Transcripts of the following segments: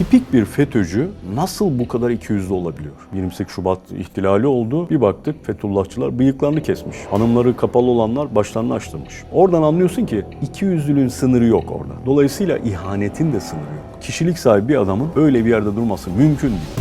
Tipik bir FETÖ'cü nasıl bu kadar ikiyüzlü olabiliyor? 28 Şubat ihtilali oldu. Bir baktık Fethullahçılar bıyıklarını kesmiş. Hanımları kapalı olanlar başlarını açtırmış. Oradan anlıyorsun ki ikiyüzlülüğün sınırı yok orada. Dolayısıyla ihanetin de sınırı yok. Kişilik sahibi bir adamın öyle bir yerde durması mümkün değil.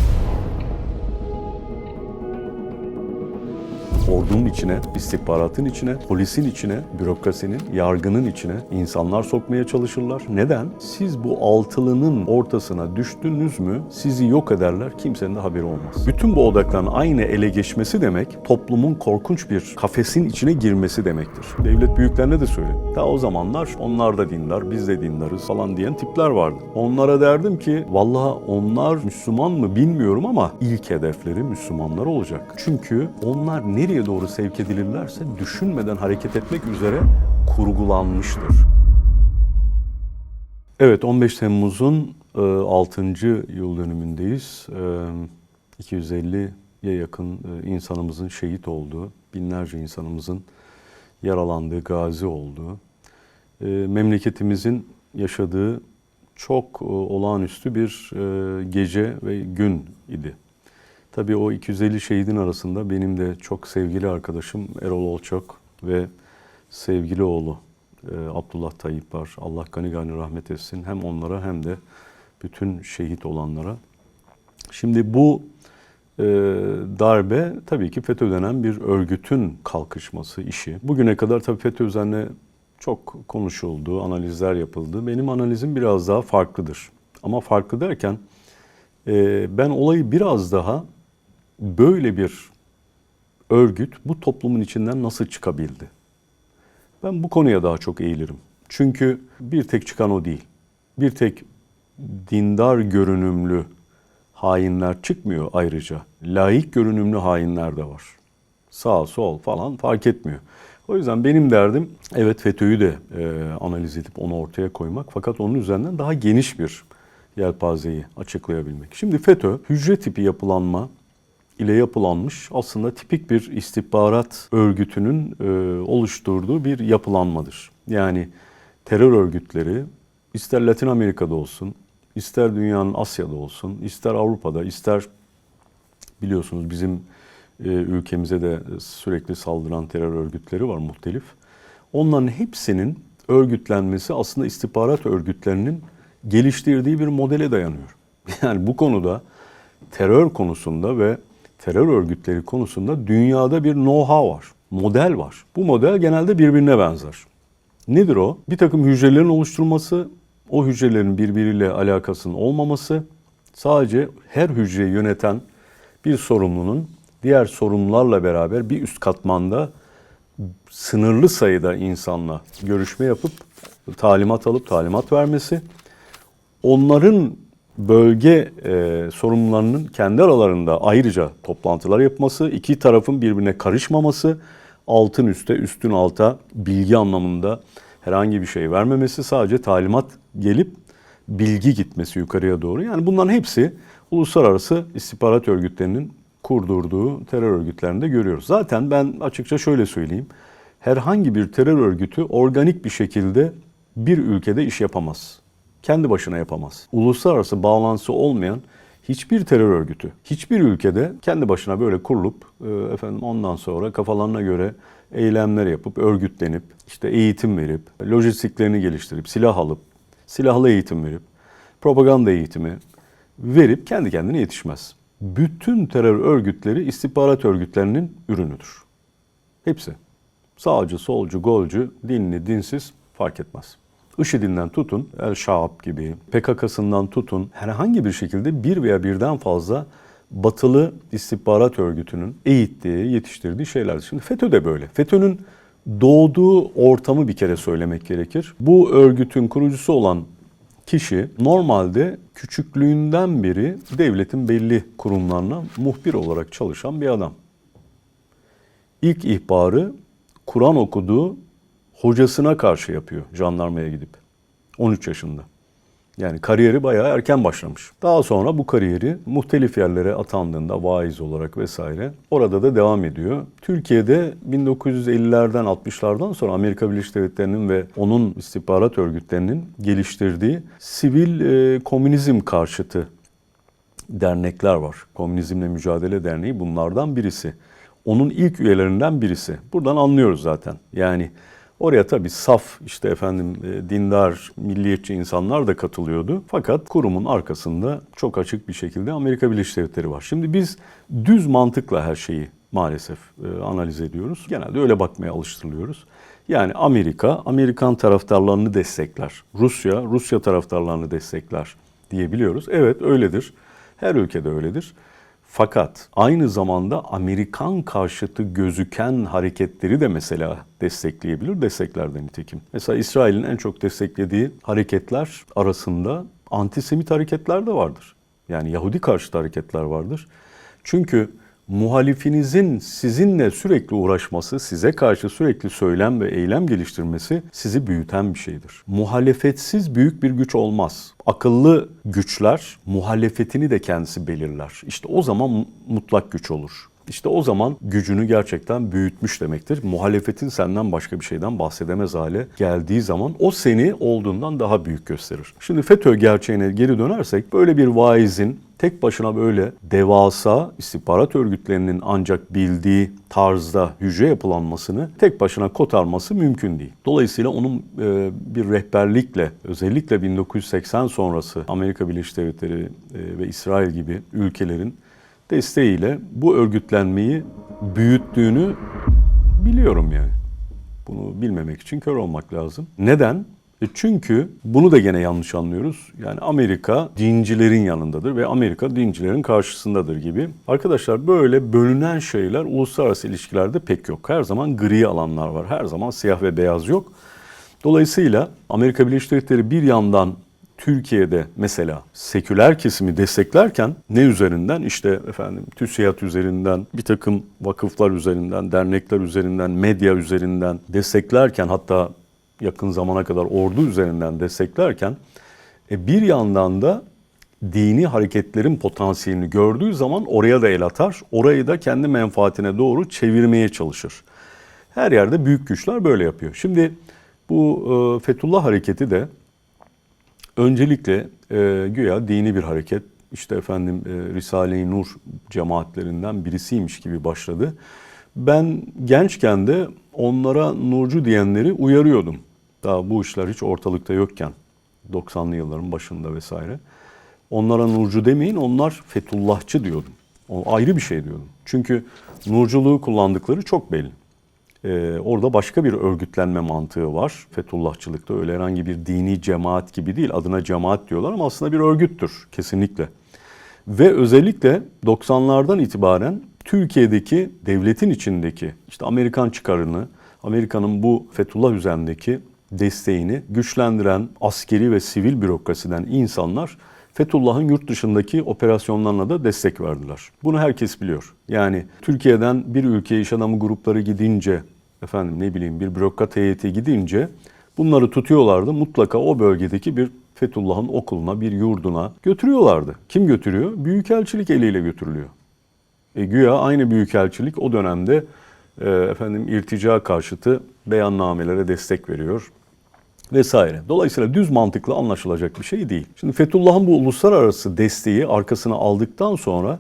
İçine, istihbaratın içine, polisin içine, bürokrasinin, yargının içine insanlar sokmaya çalışırlar. Neden? Siz bu altılının ortasına düştünüz mü sizi yok ederler, kimsenin de haberi olmaz. Bütün bu odakların aynı ele geçmesi demek, toplumun korkunç bir kafesin içine girmesi demektir. Devlet büyüklerine de söyle. Daha o zamanlar onlar da dindar, biz de dindarız falan diyen tipler vardı. Onlara derdim ki, vallahi onlar Müslüman mı bilmiyorum ama ilk hedefleri Müslümanlar olacak. Çünkü onlar nereye doğru sevk edilirlerse düşünmeden hareket etmek üzere kurgulanmıştır. Evet 15 Temmuz'un e, 6. yıl dönümündeyiz. E, 250'ye yakın e, insanımızın şehit olduğu, binlerce insanımızın yaralandığı, gazi olduğu, e, memleketimizin yaşadığı çok e, olağanüstü bir e, gece ve gün idi. Tabii o 250 şehidin arasında benim de çok sevgili arkadaşım Erol Olçok ve sevgili oğlu e, Abdullah Tayyip var. Allah gani gani rahmet etsin hem onlara hem de bütün şehit olanlara. Şimdi bu e, darbe tabii ki FETÖ denen bir örgütün kalkışması işi. Bugüne kadar tabii FETÖ üzerine çok konuşuldu, analizler yapıldı. Benim analizim biraz daha farklıdır. Ama farklı derken e, ben olayı biraz daha böyle bir örgüt bu toplumun içinden nasıl çıkabildi? Ben bu konuya daha çok eğilirim. Çünkü bir tek çıkan o değil. Bir tek dindar görünümlü hainler çıkmıyor ayrıca. Laik görünümlü hainler de var. Sağ sol falan fark etmiyor. O yüzden benim derdim evet FETÖ'yü de e, analiz edip onu ortaya koymak fakat onun üzerinden daha geniş bir yelpazeyi açıklayabilmek. Şimdi FETÖ hücre tipi yapılanma ile yapılanmış aslında tipik bir istihbarat örgütünün e, oluşturduğu bir yapılanmadır. Yani terör örgütleri ister Latin Amerika'da olsun, ister dünyanın Asya'da olsun, ister Avrupa'da, ister biliyorsunuz bizim e, ülkemize de sürekli saldıran terör örgütleri var muhtelif. Onların hepsinin örgütlenmesi aslında istihbarat örgütlerinin geliştirdiği bir modele dayanıyor. Yani bu konuda terör konusunda ve terör örgütleri konusunda dünyada bir know-how var, model var. Bu model genelde birbirine benzer. Nedir o? Bir takım hücrelerin oluşturulması, o hücrelerin birbiriyle alakasının olmaması, sadece her hücreyi yöneten bir sorumlunun diğer sorumlularla beraber bir üst katmanda sınırlı sayıda insanla görüşme yapıp talimat alıp talimat vermesi, onların bölge e, sorumlularının kendi aralarında ayrıca toplantılar yapması, iki tarafın birbirine karışmaması, altın üste, üstün alta bilgi anlamında herhangi bir şey vermemesi, sadece talimat gelip bilgi gitmesi yukarıya doğru. Yani bunların hepsi uluslararası istihbarat örgütlerinin kurdurduğu terör örgütlerinde görüyoruz. Zaten ben açıkça şöyle söyleyeyim. Herhangi bir terör örgütü organik bir şekilde bir ülkede iş yapamaz kendi başına yapamaz. Uluslararası bağlantısı olmayan hiçbir terör örgütü, hiçbir ülkede kendi başına böyle kurulup e, efendim ondan sonra kafalarına göre eylemler yapıp örgütlenip işte eğitim verip lojistiklerini geliştirip silah alıp silahlı eğitim verip propaganda eğitimi verip kendi kendine yetişmez. Bütün terör örgütleri istihbarat örgütlerinin ürünüdür. Hepsi. Sağcı, solcu, golcu, dinli, dinsiz fark etmez. IŞİD'inden tutun, El Şaab gibi, PKK'sından tutun herhangi bir şekilde bir veya birden fazla batılı istihbarat örgütünün eğittiği, yetiştirdiği şeyler. Şimdi FETÖ de böyle. FETÖ'nün doğduğu ortamı bir kere söylemek gerekir. Bu örgütün kurucusu olan kişi normalde küçüklüğünden beri devletin belli kurumlarına muhbir olarak çalışan bir adam. İlk ihbarı Kur'an okuduğu hocasına karşı yapıyor jandarmaya gidip. 13 yaşında. Yani kariyeri bayağı erken başlamış. Daha sonra bu kariyeri muhtelif yerlere atandığında vaiz olarak vesaire orada da devam ediyor. Türkiye'de 1950'lerden 60'lardan sonra Amerika Birleşik Devletleri'nin ve onun istihbarat örgütlerinin geliştirdiği sivil e, komünizm karşıtı dernekler var. Komünizmle Mücadele Derneği bunlardan birisi. Onun ilk üyelerinden birisi. Buradan anlıyoruz zaten. Yani oraya tabii saf işte efendim e, dindar, milliyetçi insanlar da katılıyordu. Fakat kurumun arkasında çok açık bir şekilde Amerika Birleşik Devletleri var. Şimdi biz düz mantıkla her şeyi maalesef e, analiz ediyoruz. Genelde öyle bakmaya alıştırılıyoruz. Yani Amerika, Amerikan taraftarlarını destekler. Rusya, Rusya taraftarlarını destekler diyebiliyoruz. Evet öyledir. Her ülkede öyledir. Fakat aynı zamanda Amerikan karşıtı gözüken hareketleri de mesela destekleyebilir, destekler de nitekim. Mesela İsrail'in en çok desteklediği hareketler arasında antisemit hareketler de vardır. Yani Yahudi karşıtı hareketler vardır. Çünkü muhalifinizin sizinle sürekli uğraşması, size karşı sürekli söylem ve eylem geliştirmesi sizi büyüten bir şeydir. Muhalefetsiz büyük bir güç olmaz. Akıllı güçler muhalefetini de kendisi belirler. İşte o zaman mutlak güç olur. İşte o zaman gücünü gerçekten büyütmüş demektir. Muhalefetin senden başka bir şeyden bahsedemez hale geldiği zaman o seni olduğundan daha büyük gösterir. Şimdi FETÖ gerçeğine geri dönersek böyle bir vaizin tek başına böyle devasa istihbarat örgütlerinin ancak bildiği tarzda hücre yapılanmasını tek başına kotarması mümkün değil. Dolayısıyla onun e, bir rehberlikle özellikle 1980 sonrası Amerika Birleşik Devletleri e, ve İsrail gibi ülkelerin desteğiyle bu örgütlenmeyi büyüttüğünü biliyorum yani. Bunu bilmemek için kör olmak lazım. Neden? E çünkü bunu da gene yanlış anlıyoruz. Yani Amerika dincilerin yanındadır ve Amerika dincilerin karşısındadır gibi. Arkadaşlar böyle bölünen şeyler uluslararası ilişkilerde pek yok. Her zaman gri alanlar var. Her zaman siyah ve beyaz yok. Dolayısıyla Amerika Birleşik Devletleri bir yandan Türkiye'de mesela seküler kesimi desteklerken ne üzerinden? İşte efendim TÜSİAD üzerinden, bir takım vakıflar üzerinden, dernekler üzerinden, medya üzerinden desteklerken hatta yakın zamana kadar ordu üzerinden desteklerken e, bir yandan da dini hareketlerin potansiyelini gördüğü zaman oraya da el atar. Orayı da kendi menfaatine doğru çevirmeye çalışır. Her yerde büyük güçler böyle yapıyor. Şimdi bu e, Fethullah hareketi de öncelikle e, güya dini bir hareket. İşte efendim e, Risale-i Nur cemaatlerinden birisiymiş gibi başladı. Ben gençken de onlara nurcu diyenleri uyarıyordum. Daha bu işler hiç ortalıkta yokken 90'lı yılların başında vesaire. Onlara nurcu demeyin, onlar Fetullahçı diyordum. O ayrı bir şey diyordum. Çünkü nurculuğu kullandıkları çok belli. Ee, orada başka bir örgütlenme mantığı var. Fetullahçılıkta öyle herhangi bir dini cemaat gibi değil. Adına cemaat diyorlar ama aslında bir örgüttür kesinlikle. Ve özellikle 90'lardan itibaren Türkiye'deki devletin içindeki işte Amerikan çıkarını, Amerika'nın bu Fethullah üzerindeki desteğini güçlendiren askeri ve sivil bürokrasiden insanlar Fethullah'ın yurt dışındaki operasyonlarına da destek verdiler. Bunu herkes biliyor. Yani Türkiye'den bir ülkeye iş adamı grupları gidince, efendim ne bileyim bir bürokrat heyeti gidince bunları tutuyorlardı. Mutlaka o bölgedeki bir Fethullah'ın okuluna, bir yurduna götürüyorlardı. Kim götürüyor? Büyükelçilik eliyle götürülüyor. E, güya aynı büyükelçilik o dönemde e, efendim irtica karşıtı beyannamelere destek veriyor vesaire. Dolayısıyla düz mantıklı anlaşılacak bir şey değil. Şimdi Fethullah'ın bu uluslararası desteği arkasına aldıktan sonra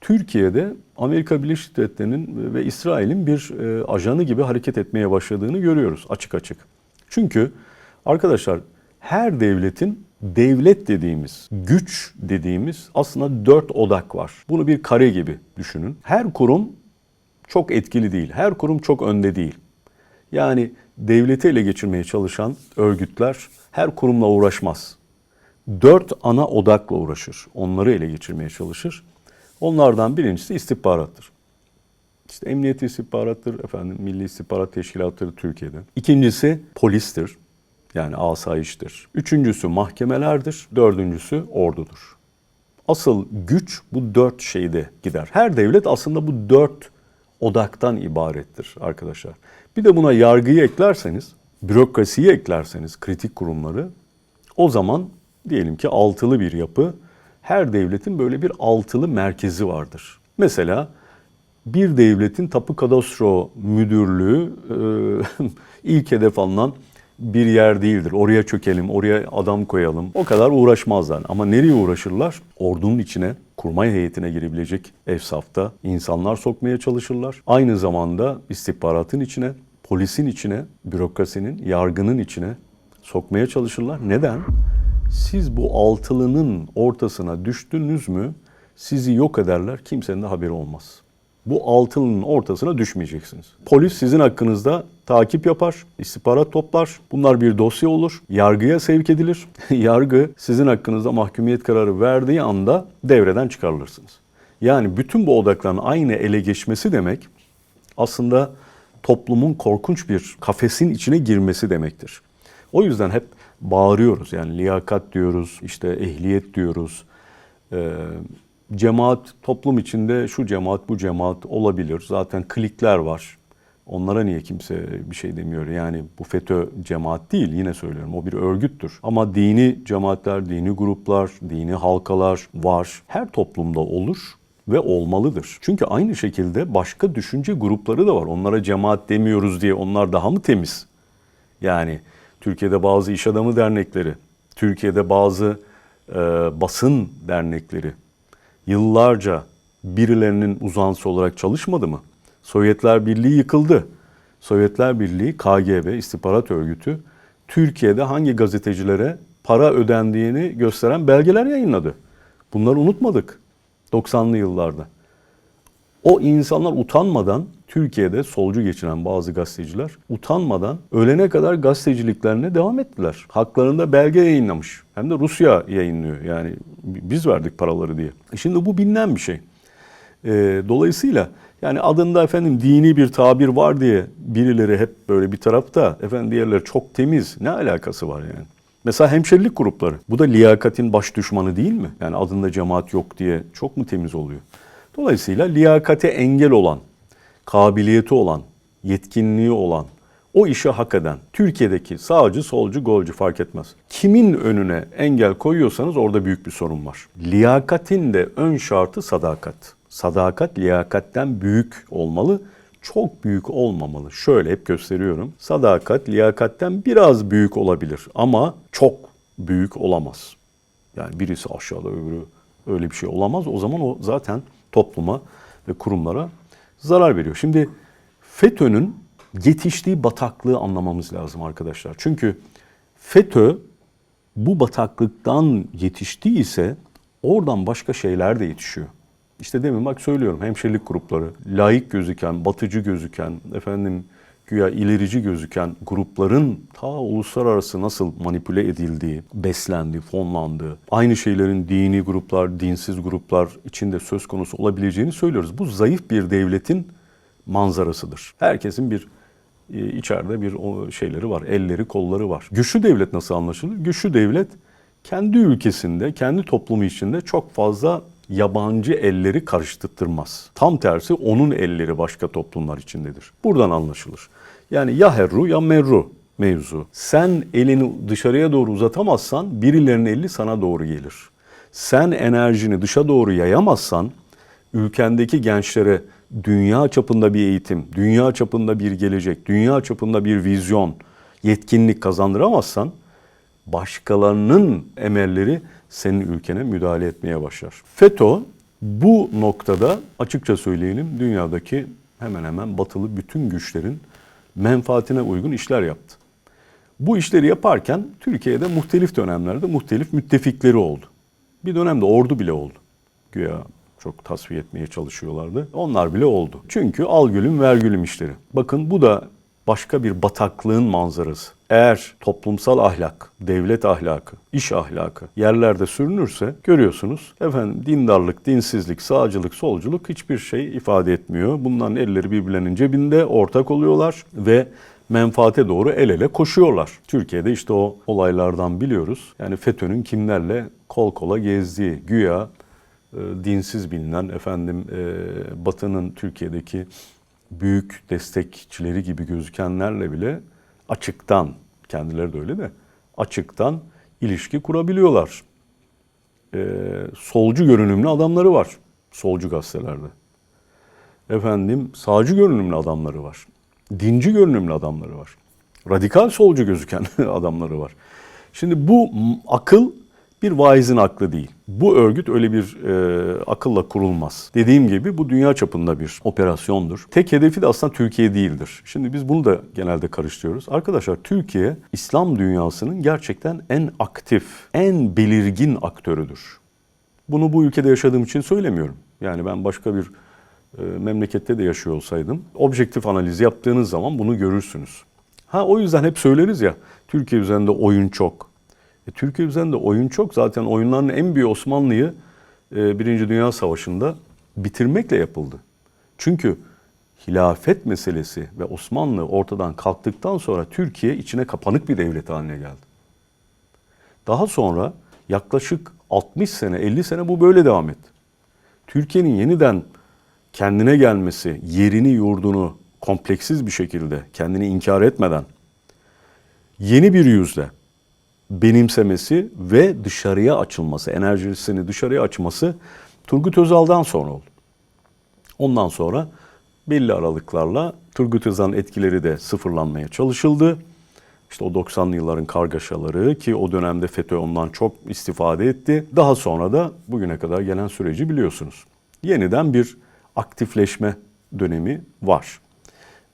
Türkiye'de Amerika Birleşik Devletleri'nin ve İsrail'in bir e, ajanı gibi hareket etmeye başladığını görüyoruz açık açık. Çünkü arkadaşlar her devletin devlet dediğimiz, güç dediğimiz aslında dört odak var. Bunu bir kare gibi düşünün. Her kurum çok etkili değil. Her kurum çok önde değil. Yani devleti ele geçirmeye çalışan örgütler her kurumla uğraşmaz. Dört ana odakla uğraşır. Onları ele geçirmeye çalışır. Onlardan birincisi istihbarattır. İşte emniyet istihbarattır, efendim Milli İstihbarat Teşkilatı'dır Türkiye'de. İkincisi polistir. Yani asayiştir. Üçüncüsü mahkemelerdir. Dördüncüsü ordudur. Asıl güç bu dört şeyde gider. Her devlet aslında bu dört odaktan ibarettir arkadaşlar. Bir de buna yargıyı eklerseniz, bürokrasiyi eklerseniz, kritik kurumları o zaman diyelim ki altılı bir yapı. Her devletin böyle bir altılı merkezi vardır. Mesela bir devletin tapu kadastro müdürlüğü e, ilk hedef alınan bir yer değildir. Oraya çökelim, oraya adam koyalım. O kadar uğraşmazlar. Ama nereye uğraşırlar? Ordunun içine, kurmay heyetine girebilecek efsafta insanlar sokmaya çalışırlar. Aynı zamanda istihbaratın içine, polisin içine, bürokrasinin, yargının içine sokmaya çalışırlar. Neden? Siz bu altılının ortasına düştünüz mü sizi yok ederler, kimsenin de haberi olmaz. Bu altılının ortasına düşmeyeceksiniz. Polis sizin hakkınızda takip yapar, istihbarat toplar. Bunlar bir dosya olur, yargıya sevk edilir. Yargı sizin hakkınızda mahkumiyet kararı verdiği anda devreden çıkarılırsınız. Yani bütün bu odakların aynı ele geçmesi demek aslında toplumun korkunç bir kafesin içine girmesi demektir. O yüzden hep bağırıyoruz yani liyakat diyoruz, işte ehliyet diyoruz. Ee, cemaat toplum içinde şu cemaat bu cemaat olabilir. Zaten klikler var. Onlara niye kimse bir şey demiyor? Yani bu FETÖ cemaat değil yine söylüyorum o bir örgüttür. Ama dini cemaatler, dini gruplar, dini halkalar var. Her toplumda olur ve olmalıdır. Çünkü aynı şekilde başka düşünce grupları da var. Onlara cemaat demiyoruz diye onlar daha mı temiz? Yani Türkiye'de bazı iş adamı dernekleri, Türkiye'de bazı e, basın dernekleri yıllarca birilerinin uzantısı olarak çalışmadı mı? Sovyetler Birliği yıkıldı. Sovyetler Birliği KGB istihbarat örgütü Türkiye'de hangi gazetecilere para ödendiğini gösteren belgeler yayınladı. Bunları unutmadık 90'lı yıllarda. O insanlar utanmadan Türkiye'de solcu geçinen bazı gazeteciler utanmadan ölene kadar gazeteciliklerine devam ettiler. Haklarında belge yayınlamış. Hem de Rusya yayınlıyor. Yani biz verdik paraları diye. E şimdi bu bilinen bir şey. E, dolayısıyla yani adında efendim dini bir tabir var diye birileri hep böyle bir tarafta efendim diğerleri çok temiz. Ne alakası var yani? Mesela hemşerilik grupları. Bu da liyakatin baş düşmanı değil mi? Yani adında cemaat yok diye çok mu temiz oluyor? Dolayısıyla liyakate engel olan, kabiliyeti olan, yetkinliği olan, o işi hak eden, Türkiye'deki sağcı, solcu, golcü fark etmez. Kimin önüne engel koyuyorsanız orada büyük bir sorun var. Liyakatin de ön şartı sadakat. Sadakat liyakatten büyük olmalı, çok büyük olmamalı. Şöyle hep gösteriyorum. Sadakat liyakatten biraz büyük olabilir ama çok büyük olamaz. Yani birisi aşağıda öbürü öyle bir şey olamaz. O zaman o zaten topluma ve kurumlara zarar veriyor. Şimdi FETÖ'nün yetiştiği bataklığı anlamamız lazım arkadaşlar. Çünkü FETÖ bu bataklıktan yetiştiyse oradan başka şeyler de yetişiyor. İşte demin bak söylüyorum hemşerilik grupları, layık gözüken, batıcı gözüken, efendim güya ilerici gözüken grupların ta uluslararası nasıl manipüle edildiği, beslendiği, fonlandığı, aynı şeylerin dini gruplar, dinsiz gruplar içinde söz konusu olabileceğini söylüyoruz. Bu zayıf bir devletin manzarasıdır. Herkesin bir e, içeride bir o şeyleri var, elleri, kolları var. Güçlü devlet nasıl anlaşılır? Güçlü devlet kendi ülkesinde, kendi toplumu içinde çok fazla yabancı elleri karıştırtmaz. Tam tersi onun elleri başka toplumlar içindedir. Buradan anlaşılır. Yani ya herru ya merru mevzu. Sen elini dışarıya doğru uzatamazsan birilerinin eli sana doğru gelir. Sen enerjini dışa doğru yayamazsan ülkendeki gençlere dünya çapında bir eğitim, dünya çapında bir gelecek, dünya çapında bir vizyon, yetkinlik kazandıramazsan başkalarının emelleri senin ülkene müdahale etmeye başlar. FETÖ bu noktada açıkça söyleyelim dünyadaki hemen hemen batılı bütün güçlerin menfaatine uygun işler yaptı. Bu işleri yaparken Türkiye'de muhtelif dönemlerde muhtelif müttefikleri oldu. Bir dönemde ordu bile oldu. Güya çok tasfiye etmeye çalışıyorlardı. Onlar bile oldu. Çünkü al gülüm ver gülüm işleri. Bakın bu da başka bir bataklığın manzarası. Eğer toplumsal ahlak, devlet ahlakı, iş ahlakı yerlerde sürünürse görüyorsunuz efendim dindarlık, dinsizlik, sağcılık, solculuk hiçbir şey ifade etmiyor. Bunların elleri birbirlerinin cebinde ortak oluyorlar ve menfaate doğru el ele koşuyorlar. Türkiye'de işte o olaylardan biliyoruz. Yani FETÖ'nün kimlerle kol kola gezdiği güya e, dinsiz bilinen efendim e, Batı'nın Türkiye'deki büyük destekçileri gibi gözükenlerle bile açıktan, kendileri de öyle de açıktan ilişki kurabiliyorlar. Ee, solcu görünümlü adamları var solcu gazetelerde. Efendim sağcı görünümlü adamları var. Dinci görünümlü adamları var. Radikal solcu gözüken adamları var. Şimdi bu akıl bir vaizin aklı değil. Bu örgüt öyle bir e, akılla kurulmaz. Dediğim gibi bu dünya çapında bir operasyondur. Tek hedefi de aslında Türkiye değildir. Şimdi biz bunu da genelde karıştırıyoruz. Arkadaşlar Türkiye İslam dünyasının gerçekten en aktif, en belirgin aktörüdür. Bunu bu ülkede yaşadığım için söylemiyorum. Yani ben başka bir e, memlekette de yaşıyor olsaydım objektif analiz yaptığınız zaman bunu görürsünüz. Ha o yüzden hep söyleriz ya Türkiye üzerinde oyun çok. E, Türkiye üzerinde oyun çok. Zaten oyunların en büyüğü Osmanlı'yı e, Birinci Dünya Savaşı'nda bitirmekle yapıldı. Çünkü hilafet meselesi ve Osmanlı ortadan kalktıktan sonra Türkiye içine kapanık bir devlet haline geldi. Daha sonra yaklaşık 60 sene, 50 sene bu böyle devam etti. Türkiye'nin yeniden kendine gelmesi, yerini, yurdunu kompleksiz bir şekilde kendini inkar etmeden yeni bir yüzle benimsemesi ve dışarıya açılması, enerjisini dışarıya açması Turgut Özal'dan sonra oldu. Ondan sonra belli aralıklarla Turgut Özal'ın etkileri de sıfırlanmaya çalışıldı. İşte o 90'lı yılların kargaşaları ki o dönemde FETÖ ondan çok istifade etti. Daha sonra da bugüne kadar gelen süreci biliyorsunuz. Yeniden bir aktifleşme dönemi var.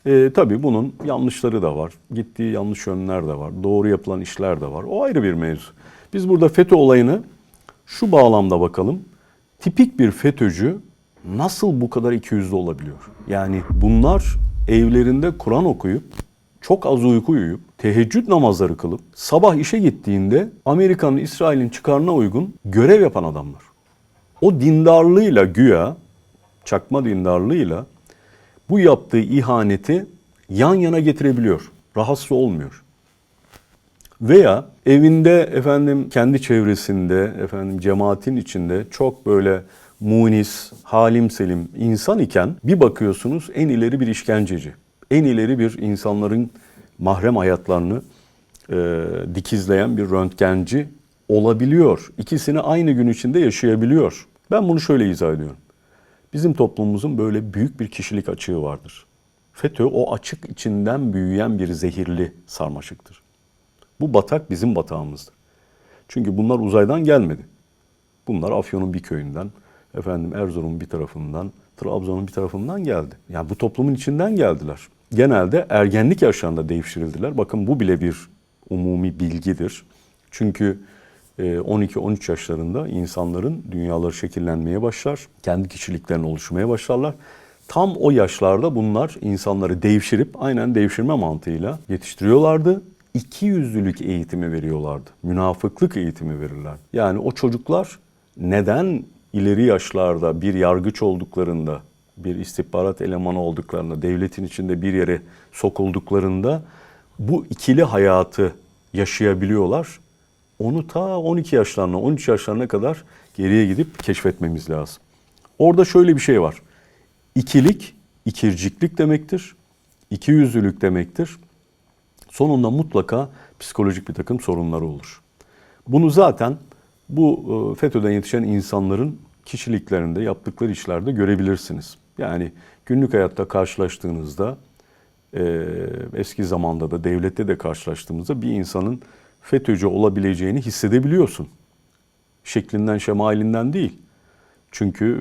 E, tabii bunun yanlışları da var. Gittiği yanlış yönler de var. Doğru yapılan işler de var. O ayrı bir mevzu. Biz burada FETÖ olayını şu bağlamda bakalım. Tipik bir FETÖ'cü nasıl bu kadar ikiyüzlü olabiliyor? Yani bunlar evlerinde Kur'an okuyup, çok az uyku uyuyup, teheccüd namazları kılıp, sabah işe gittiğinde Amerika'nın, İsrail'in çıkarına uygun görev yapan adamlar. O dindarlığıyla güya, çakma dindarlığıyla bu yaptığı ihaneti yan yana getirebiliyor. Rahatsız olmuyor. Veya evinde efendim kendi çevresinde efendim cemaatin içinde çok böyle munis, halim selim insan iken bir bakıyorsunuz en ileri bir işkenceci. En ileri bir insanların mahrem hayatlarını e, dikizleyen bir röntgenci olabiliyor. İkisini aynı gün içinde yaşayabiliyor. Ben bunu şöyle izah ediyorum. Bizim toplumumuzun böyle büyük bir kişilik açığı vardır. FETÖ o açık içinden büyüyen bir zehirli sarmaşıktır. Bu batak bizim batağımızdır. Çünkü bunlar uzaydan gelmedi. Bunlar Afyon'un bir köyünden, efendim Erzurum'un bir tarafından, Trabzon'un bir tarafından geldi. Yani bu toplumun içinden geldiler. Genelde ergenlik yaşlarında devşirildiler. Bakın bu bile bir umumi bilgidir. Çünkü 12-13 yaşlarında insanların dünyaları şekillenmeye başlar. Kendi kişiliklerini oluşmaya başlarlar. Tam o yaşlarda bunlar insanları devşirip aynen devşirme mantığıyla yetiştiriyorlardı. İki yüzlülük eğitimi veriyorlardı. Münafıklık eğitimi verirler. Yani o çocuklar neden ileri yaşlarda bir yargıç olduklarında, bir istihbarat elemanı olduklarında, devletin içinde bir yere sokulduklarında bu ikili hayatı yaşayabiliyorlar? Onu ta 12 yaşlarına, 13 yaşlarına kadar geriye gidip keşfetmemiz lazım. Orada şöyle bir şey var. İkilik, ikirciklik demektir. İkiyüzlülük demektir. Sonunda mutlaka psikolojik bir takım sorunları olur. Bunu zaten bu e, FETÖ'den yetişen insanların kişiliklerinde, yaptıkları işlerde görebilirsiniz. Yani günlük hayatta karşılaştığınızda, e, eski zamanda da devlette de karşılaştığımızda bir insanın FETÖ'cü olabileceğini hissedebiliyorsun. Şeklinden, şemalinden değil. Çünkü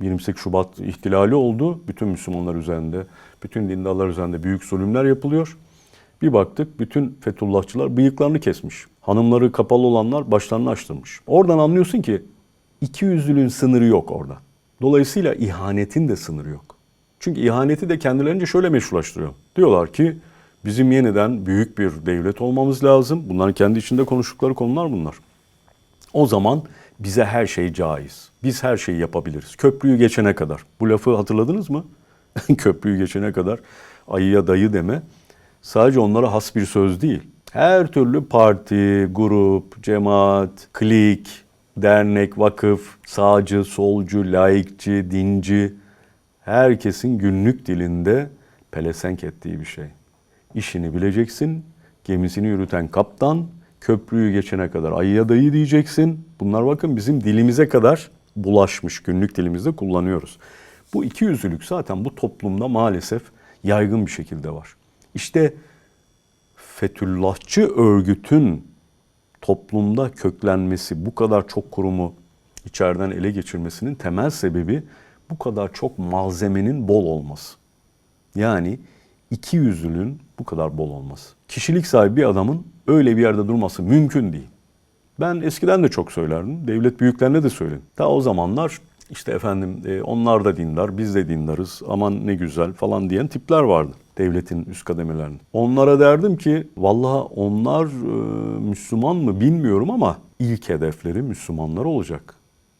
e, 28 Şubat ihtilali oldu. Bütün Müslümanlar üzerinde, bütün dindarlar üzerinde büyük zulümler yapılıyor. Bir baktık bütün Fethullahçılar bıyıklarını kesmiş. Hanımları kapalı olanlar başlarını açtırmış. Oradan anlıyorsun ki iki yüzlülüğün sınırı yok orada. Dolayısıyla ihanetin de sınırı yok. Çünkü ihaneti de kendilerince şöyle meşrulaştırıyor. Diyorlar ki bizim yeniden büyük bir devlet olmamız lazım. Bunların kendi içinde konuştukları konular bunlar. O zaman bize her şey caiz. Biz her şeyi yapabiliriz. Köprüyü geçene kadar. Bu lafı hatırladınız mı? Köprüyü geçene kadar ayıya dayı deme. Sadece onlara has bir söz değil. Her türlü parti, grup, cemaat, klik, dernek, vakıf, sağcı, solcu, laikçi, dinci herkesin günlük dilinde pelesenk ettiği bir şey. İşini bileceksin, gemisini yürüten kaptan, Köprüyü geçene kadar ayıya dayı diyeceksin. Bunlar bakın bizim dilimize kadar bulaşmış. Günlük dilimizde kullanıyoruz. Bu iki yüzlülük zaten bu toplumda maalesef yaygın bir şekilde var. İşte Fethullahçı örgütün toplumda köklenmesi, bu kadar çok kurumu içeriden ele geçirmesinin temel sebebi bu kadar çok malzemenin bol olması. Yani iki yüzlülüğün bu kadar bol olması. Kişilik sahibi bir adamın öyle bir yerde durması mümkün değil. Ben eskiden de çok söylerdim. Devlet büyüklerine de söyledim. Ta o zamanlar işte efendim e, onlar da dindar, biz de dindarız. Aman ne güzel falan diyen tipler vardı devletin üst kademelerinde. Onlara derdim ki vallahi onlar e, Müslüman mı bilmiyorum ama ilk hedefleri Müslümanlar olacak.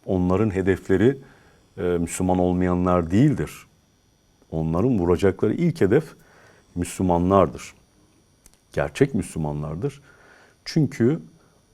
Onların hedefleri e, Müslüman olmayanlar değildir. Onların vuracakları ilk hedef Müslümanlardır. Gerçek Müslümanlardır. Çünkü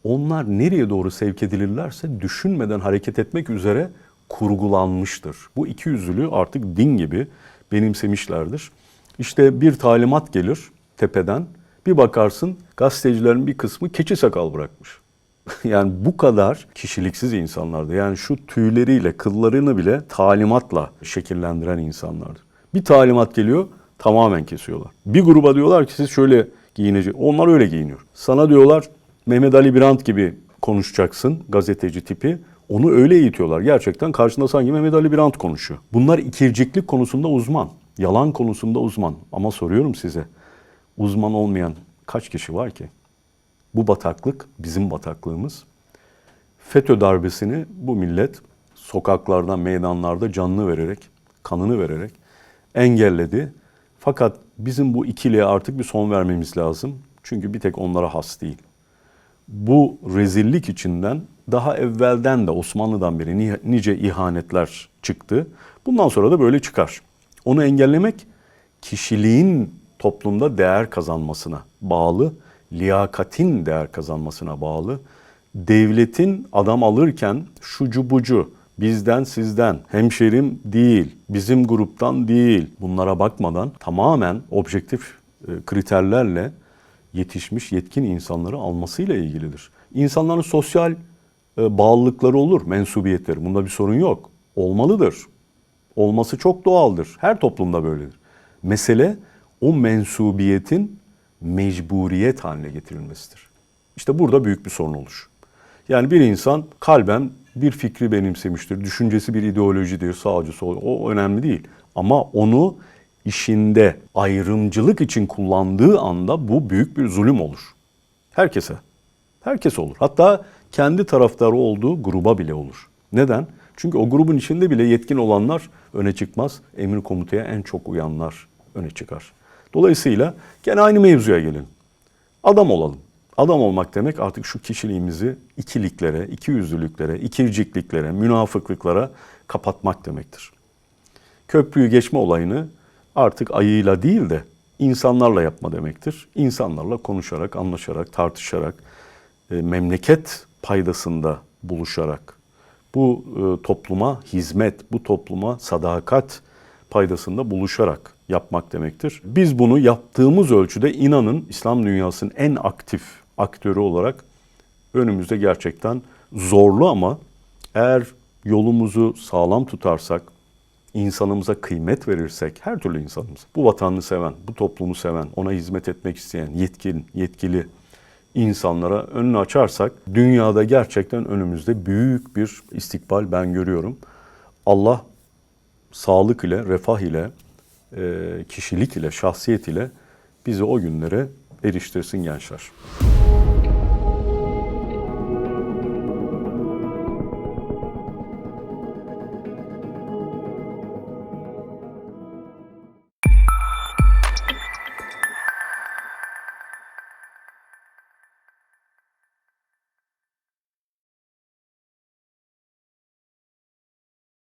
onlar nereye doğru sevk edilirlerse düşünmeden hareket etmek üzere kurgulanmıştır. Bu iki yüzlülüğü artık din gibi benimsemişlerdir. İşte bir talimat gelir tepeden. Bir bakarsın gazetecilerin bir kısmı keçi sakal bırakmış. yani bu kadar kişiliksiz insanlardı. Yani şu tüyleriyle, kıllarını bile talimatla şekillendiren insanlardır. Bir talimat geliyor, tamamen kesiyorlar. Bir gruba diyorlar ki siz şöyle giyinecek. Onlar öyle giyiniyor. Sana diyorlar Mehmet Ali Birant gibi konuşacaksın gazeteci tipi. Onu öyle eğitiyorlar. Gerçekten karşında sanki Mehmet Ali Birant konuşuyor. Bunlar ikirciklik konusunda uzman. Yalan konusunda uzman. Ama soruyorum size. Uzman olmayan kaç kişi var ki? Bu bataklık bizim bataklığımız. FETÖ darbesini bu millet sokaklarda, meydanlarda canını vererek, kanını vererek engelledi. Fakat bizim bu ikiliye artık bir son vermemiz lazım. Çünkü bir tek onlara has değil. Bu rezillik içinden daha evvelden de Osmanlı'dan beri nice ihanetler çıktı. Bundan sonra da böyle çıkar. Onu engellemek kişiliğin toplumda değer kazanmasına bağlı, liyakatin değer kazanmasına bağlı. Devletin adam alırken şucu bucu, bizden sizden, hemşerim değil, bizim gruptan değil bunlara bakmadan tamamen objektif e, kriterlerle yetişmiş yetkin insanları almasıyla ilgilidir. İnsanların sosyal e, bağlılıkları olur, mensubiyetleri. Bunda bir sorun yok. Olmalıdır. Olması çok doğaldır. Her toplumda böyledir. Mesele o mensubiyetin mecburiyet haline getirilmesidir. İşte burada büyük bir sorun olur. Yani bir insan kalben bir fikri benimsemiştir. Düşüncesi bir ideolojidir, sağcı sol. O önemli değil. Ama onu işinde ayrımcılık için kullandığı anda bu büyük bir zulüm olur. Herkese. Herkes olur. Hatta kendi taraftarı olduğu gruba bile olur. Neden? Çünkü o grubun içinde bile yetkin olanlar öne çıkmaz. Emir komutaya en çok uyanlar öne çıkar. Dolayısıyla gene aynı mevzuya gelin. Adam olalım. Adam olmak demek artık şu kişiliğimizi ikiliklere, ikiyüzlülüklere, ikircikliklere, münafıklıklara kapatmak demektir. Köprüyü geçme olayını artık ayıyla değil de insanlarla yapma demektir. İnsanlarla konuşarak, anlaşarak, tartışarak, e, memleket paydasında buluşarak, bu e, topluma hizmet, bu topluma sadakat paydasında buluşarak yapmak demektir. Biz bunu yaptığımız ölçüde inanın İslam dünyasının en aktif aktörü olarak önümüzde gerçekten zorlu ama eğer yolumuzu sağlam tutarsak, insanımıza kıymet verirsek, her türlü insanımız, bu vatanını seven, bu toplumu seven, ona hizmet etmek isteyen, yetkin, yetkili insanlara önünü açarsak, dünyada gerçekten önümüzde büyük bir istikbal ben görüyorum. Allah sağlık ile, refah ile, kişilik ile, şahsiyet ile bizi o günlere eriştirsin gençler.